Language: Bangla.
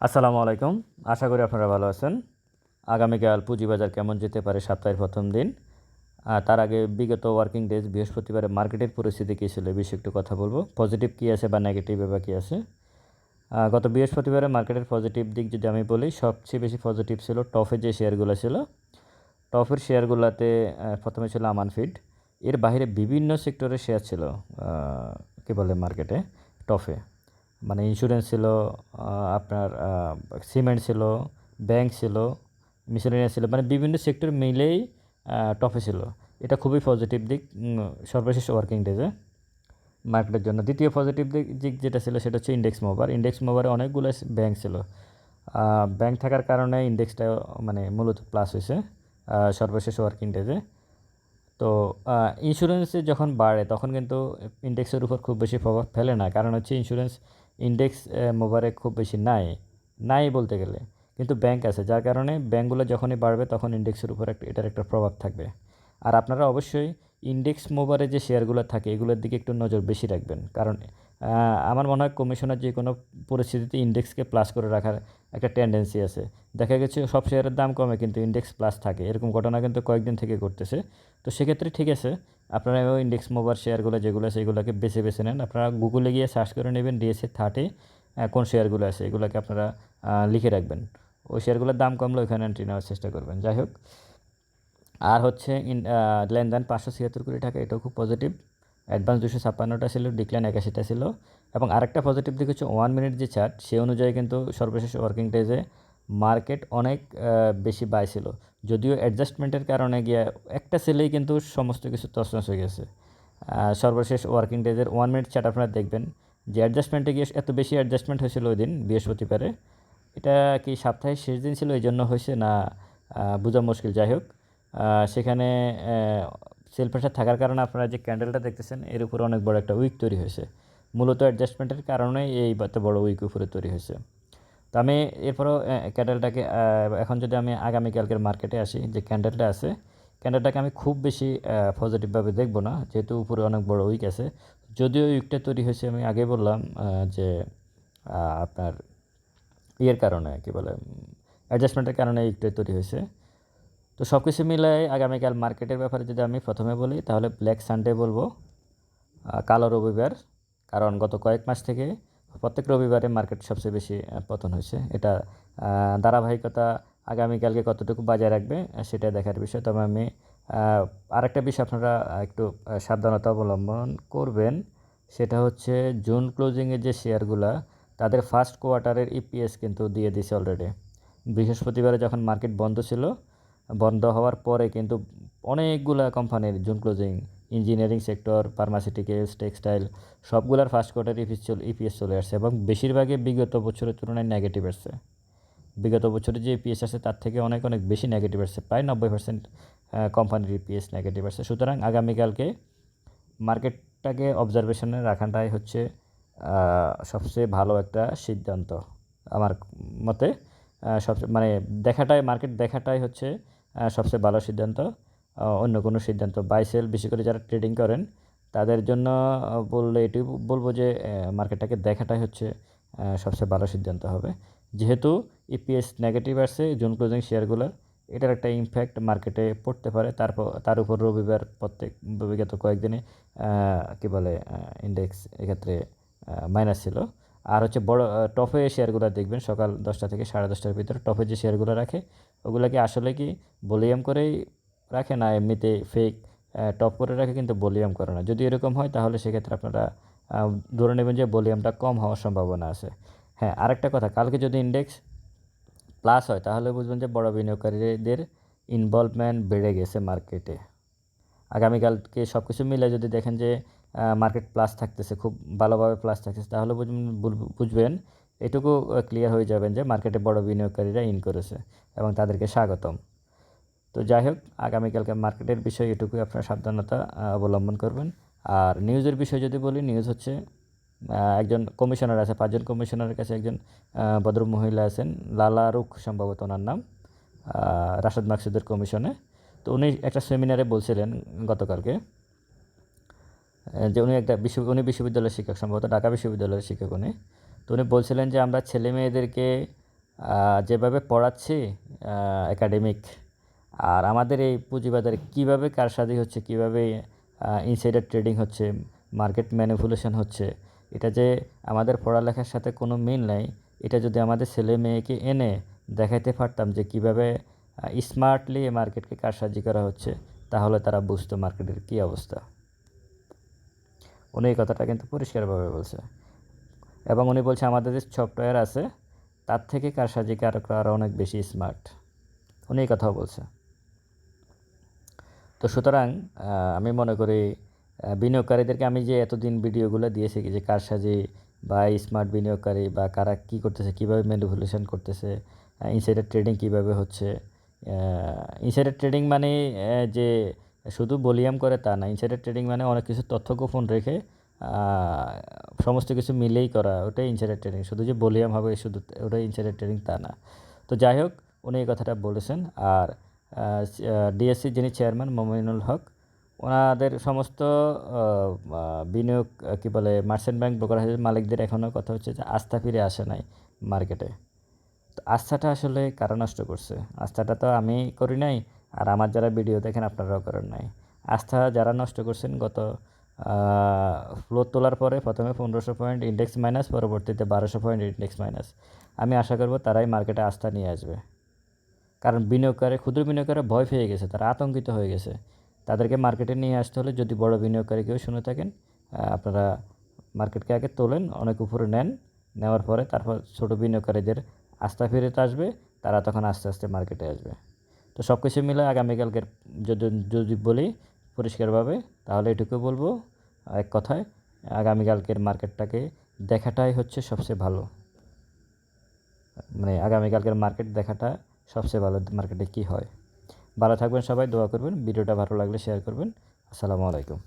আসসালামু আলাইকুম। আশা করি আপনারা ভালো আছেন। আগামীকাল পুঁজিবাজার কেমন যেতে পারে সপ্তাহের প্রথম দিন? তার আগে বিগত ওয়ার্কিং ডেজ বৃহস্পতিবারে মার্কেটের পরিস্থিতি কী ছিল বিষয়ে একটু কথা বলব। পজিটিভ কী আছে বা নেগেটিভ বা কী আছে? গত বৃহস্পতিবারে মার্কেটের পজিটিভ দিক যদি আমি বলি, সবচেয়ে বেশি পজিটিভ ছিল টফে যে শেয়ারগুলো ছিল। টফের শেয়ারগুলোতে প্রথমে ছিল আমান ফিড। এর বাইরে বিভিন্ন সেক্টরের শেয়ার ছিল কী বলে মার্কেটে, টফে। মানে ইন্স্যুরেন্স ছিল আপনার সিমেন্ট ছিল ব্যাংক ছিল মিশনারি ছিল মানে বিভিন্ন সেক্টর মিলেই টপে ছিল। এটা খুবই পজিটিভ দিক সর্বশেষ ওয়ার্কিং ডেজে মার্কেটের জন্য। দ্বিতীয় পজিটিভ দিক দিক যেটা ছিল সেটা হচ্ছে ইন্ডেক্স মোভার ইন্ডেক্স মোভারে অনেকগুলো ব্যাংক ছিল। ব্যাংক থাকার কারণে ইন্ডেক্সটা মানে মূলত প্লাস হয়েছে সর্বশেষ ওয়ার্কিং ডেজে তো ইন্স্যুরেন্সে যখন বাড়ে, তখন কিন্তু ইন্ডেক্সের উপর খুব বেশি প্রভাব ফেলে না। কারণ হচ্ছে ইন্স্যুরেন্স ইন্ডেক্স মোবারে খুব বেশি নাই নাই বলতে গেলে। কিন্তু ব্যাংক আছে, যার কারণে ব্যাঙ্কগুলো যখনই বাড়বে তখন ইন্ডেক্সের উপর একটা, এটার একটা প্রভাব থাকবে। আর আপনারা অবশ্যই ইন্ডেক্স মোবারে যে শেয়ারগুলো থাকে, এগুলোর দিকে একটু নজর বেশি রাখবেন। কারণ আমার মনে হয় কমিশনের যে কোনো পরিস্থিতিতে ইন্ডেক্সকে প্লাস করে রাখার একটা টেন্ডেন্সি আছে। দেখা গেছে সব শেয়ারের দাম কমে কিন্তু ইন্ডেক্স প্লাস থাকে। এরকম ঘটনা কিন্তু কয়েকদিন থেকে ঘটতেছে। তো সেক্ষেত্রে ঠিক আছে, আপনারা ওই ইন্ডেক্স মোবার শেয়ারগুলো যেগুলো আছে এগুলোকে বেছে বেছে নেন। আপনারা গুগলে গিয়ে সার্চ করে নেবেন ডিএসএ থার্টে কোন শেয়ারগুলো আছে এগুলোকে আপনারা লিখে রাখবেন। ওই শেয়ারগুলোর দাম কমলে ওইখানে এন্ট্রি নেওয়ার চেষ্টা করবেন। যাই হোক, আর হচ্ছে লেনদেন পাঁচশো ছিয়াত্তর কোটি টাকা, এটাও খুব পজিটিভ অ্যাডভান্স দুশো ছাপ্পান্নটা ছিল ডিক্লাইন একাশিটা ছিল এবং আরেকটা পজিটিভ দিক হচ্ছে ওয়ান মিনিট যে চার্ট সে অনুযায়ী কিন্তু সর্বশেষ ওয়ার্কিং ডেজে মার্কেট অনেক বেশি বাই ছিল। যদিও অ্যাডজাস্টমেন্টের কারণে গিয়ে একটা সেলেই কিন্তু সমস্ত কিছু তছনছ হয়ে গেছে। সর্বশেষ ওয়ার্কিং ডেজের ওয়ান মিনিট চার্ট আপনারা দেখবেন যে অ্যাডজাস্টমেন্টে গিয়ে এত বেশি অ্যাডজাস্টমেন্ট হয়েছিল ওই দিন, বৃহস্পতিবারে। এটা কি সপ্তাহের শেষ দিন ছিল, এই জন্য হয়েছে না বোঝা মুশকিল। যাই হোক সেখানে সেল প্রেশার থাকার কারণে আপনারা যে ক্যান্ডেলটা দেখতেছেন, এর উপরে অনেক বড় একটা উইক তৈরি হয়েছে। মূলত অ্যাডজাস্টমেন্টের কারণে এই এত বড় উইক উপরে তৈরি হয়েছে। তো আমি এরপরও ক্যান্ডেলটাকে এখন যদি আমি আগামীকালকের মার্কেটে আসি, যে ক্যান্ডেলটা আছে, ক্যান্ডেলটাকে আমি খুব বেশি পজিটিভভাবে দেখব না, যেহেতু উপরে অনেক বড় উইক আছে। যদিও উইকটা তৈরি হয়েছে, আমি আগে বললাম যে আপনার ইয়ের কারণে, কী বলে অ্যাডজাস্টমেন্টের কারণে উইকটা তৈরি হয়েছে। তো সব কিছু মিলাই আগামীকাল মার্কেটের ব্যাপারে যদি আমি প্রথমে বলি, তাহলে ব্ল্যাক সানডে বলব কালো রবিবার। কারণ গত কয়েক মাস থেকে প্রত্যেক রবিবারে মার্কেট সবচেয়ে বেশি পতন হয়েছে। এটা ধারাবাহিকতা আগামীকালকে কতটুকু বজায় রাখবে সেটা দেখার বিষয়। তবে আমি আরেকটা বিষয় আপনারা একটু সাবধানতা অবলম্বন করবেন, সেটা হচ্ছে জুন ক্লোজিংয়ের যে শেয়ারগুলা, তাদের ফার্স্ট কোয়ার্টারের ইপিএস কিন্তু দিয়ে দিছে অলরেডি বৃহস্পতিবারে যখন মার্কেট বন্ধ ছিল বন্ধ হওয়ার পরে কিন্তু অনেকগুলা কোম্পানির June closing engineering sector pharmaceuticals textile সবগুলার ফার্স্ট কোয়ার্টার ইপিএস চলে ইপিএস চলে আসছে এবং বেশিরভাগই বিগত বছরের তুলনায় নেগেটিভ আসছে। বিগত বছরে যে ইপিএস আছে তার থেকে অনেক অনেক বেশি নেগেটিভ আসছে, প্রায় নব্বই পার্সেন্ট কোম্পানির ইপিএস নেগেটিভ আসছে। সুতরাং আগামীকালকে মার্কেটটাকে অবজারভেশনে রাখাটাই হচ্ছে সবচেয়ে ভালো একটা সিদ্ধান্ত। আমার মতে সবচেয়ে মানে দেখাটাই মার্কেট দেখাটাই হচ্ছে সবচেয়ে ভালো সিদ্ধান্ত। অন্য কোনো সিদ্ধান্ত। বাই সেল বেশি করে যারা ট্রেডিং করেন, তাদের জন্য বললে এটুকু বলব যে মার্কেটটাকে দেখাটাই হচ্ছে সবচেয়ে ভালো সিদ্ধান্ত হবে। যেহেতু ইপিএস নেগেটিভ আসছে জুন ক্লোজিং শেয়ারগুলোর এটার একটা ইমফ্যাক্ট মার্কেটে পড়তে পারে। তারপর, তার উপর রবিবার প্রত্যেক, বিগত কয়েকদিনে কী বলে ইন্ডেক্স এক্ষেত্রে মাইনাস ছিল। আর হচ্ছে বড় টপে শেয়ারগুলো দেখবেন, সকাল দশটা থেকে সাড়ে দশটার ভিতরে টপে যে শেয়ারগুলো রাখে ওগুলো কি আসলে কি ভলিউম করেই রাখে না, এমনিতে ফেক টপ করে রাখে, কিন্তু ভলিউম করে না। যদি এরকম হয়, তাহলে সেক্ষেত্রে আপনারা ধরে নেবেন যে ভলিউমটা কম হওয়ার সম্ভাবনা আছে। হ্যাঁ আরেকটা কথা, কালকে যদি ইন্ডেক্স প্লাস হয়, তাহলে বুঝবেন যে বড় বিনিয়োগকারীদের ইনভলভমেন্ট বেড়ে গেছে মার্কেটে আগামীকালকে সব কিছু মিলে যদি দেখেন যে মার্কেট প্লাস থাকতেছে, খুব ভালোভাবে প্লাস থাকতেছে, তাহলে বুঝবেন বুঝ- বুঝবেন, এটুকু ক্লিয়ার হয়ে যাবেন যে মার্কেটে বড় বিনিয়োগকারীরা ইন করেছে এবং তাদেরকে স্বাগতম। তো যাই হোক, আগামীকালকে মার্কেটের বিষয়ে এটুকুই আপনারা সাবধানতা অবলম্বন করবেন। আর নিউজের বিষয় যদি বলি নিউজ হচ্ছে একজন কমিশনার আছে, পাঁচজন কমিশনারের কাছে একজন ভদ্র মহিলা আছেন, লালা রুখ সম্ভবত ওনার নাম রাশেদ মাকসুদের কমিশনে তো উনি একটা সেমিনারে বলছিলেন গতকালকে যে উনি একটা বিশ্ব উনি বিশ্ববিদ্যালয়ের শিক্ষক, সম্ভবত ঢাকা বিশ্ববিদ্যালয়ের শিক্ষক উনি। তো উনি বলছিলেন যে আমরা ছেলে মেয়েদেরকে যেভাবে পড়াচ্ছি একাডেমিক আর আমাদের এই পুঁজিবাজারে কীভাবে কারসাজি হচ্ছে, কীভাবে ইনসাইডার ট্রেডিং হচ্ছে মার্কেট ম্যানিপুলেশন হচ্ছে, এটা যে আমাদের পড়ালেখার সাথে কোনো মিল নাই, এটা যদি আমাদের ছেলে মেয়েকে এনে দেখাইতে পারতাম যে কীভাবে স্মার্টলি মার্কেটকে কারসাজি করা হচ্ছে, তাহলে তারা বুঝতো মার্কেটের কী অবস্থা। উনি এই কথাটা কিন্তু পরিষ্কারভাবে বলছে। এবং উনি বলছে, আমাদের যে সফটওয়্যার আছে, তার থেকে কারসাজিকারকরা আরও অনেক বেশি স্মার্ট উনি এই কথাও বলছে। তো সুতরাং আমি মনে করি বিনিয়োগকারীদেরকে আমি যে এতদিন ভিডিওগুলো দিয়েছি যে কারসাজি বা স্মার্ট বিনিয়োগকারী বা কারা কী করতেছে, কীভাবে ম্যানিপুলেশন করতেছে ইনসাইডার ট্রেডিং কীভাবে হচ্ছে ইনসাইডার ট্রেডিং মানে যে শুধু বলিয়াম করে তা না ইনসাইডার ট্রেডিং মানে অনেক কিছু তথ্য গোপন রেখে সমস্ত কিছু মিলেই করা, ওটাই ইনসাইডার ট্রেডিং শুধু যে বলিয়াম হবে শুধু ওটাই ইনসাইডার ট্রেডিং তা না। তো যাই হোক, উনি এই কথাটা বলেছেন। আর ডিএসসি যিনি চেয়ারম্যান মমিনুল হক, ওনাদের সমস্ত বিনিয়োগ, কী বলে মার্চেন্ট ব্যাংক ব্রোকার হাউসের মালিকদের এখনও কথা হচ্ছে যে আস্থা ফিরে আসে নাই মার্কেটে তো আস্থাটা আসলে কারা নষ্ট করছে? আস্থাটা তো আমি করি নাই আর আমার যারা ভিডিও দেখেন আপনারাও করেন নাই। আস্থা যারা নষ্ট করছেন গত ফ্লোর তোলার পরে প্রথমে পনেরোশো পয়েন্ট ইন্ডেক্স মাইনাস পরবর্তীতে বারোশো পয়েন্ট ইন্ডেক্স মাইনাস আমি আশা করব তারাই মার্কেটে আস্থা নিয়ে আসবে। কারণ বিনিয়োগকারী, ক্ষুদ্র বিনিয়োগকারী ভয় পেয়ে গেছে, তারা আতঙ্কিত হয়ে গেছে। তাদেরকে মার্কেটে নিয়ে আসতে হলে যদি বড় বিনিয়োগকারী কেউ শুনে থাকেন আপনারা মার্কেটকে আগে তোলেন, অনেক উপরে নেন, নেওয়ার পরে তারপর ছোটো বিনিয়োগকারীদের আস্থা ফেরত আসবে, তারা তখন আস্তে আস্তে মার্কেটে আসবে। তো সব কিছু মিলে আগামীকালকের যদি যদি বলি পরিষ্কারভাবে, তাহলে এটুকু বলব এক কথায় আগামীকালকের মার্কেটটাকে দেখাটাই হচ্ছে সবচেয়ে ভালো। মানে আগামীকালকের মার্কেট দেখাটা সবচেয়ে ভালো মার্কেটে কী হয়। ভালো থাকবেন সবাই, দোয়া করবেন, ভিডিওটা ভালো লাগলে শেয়ার করবেন। আসসালামু আলাইকুম।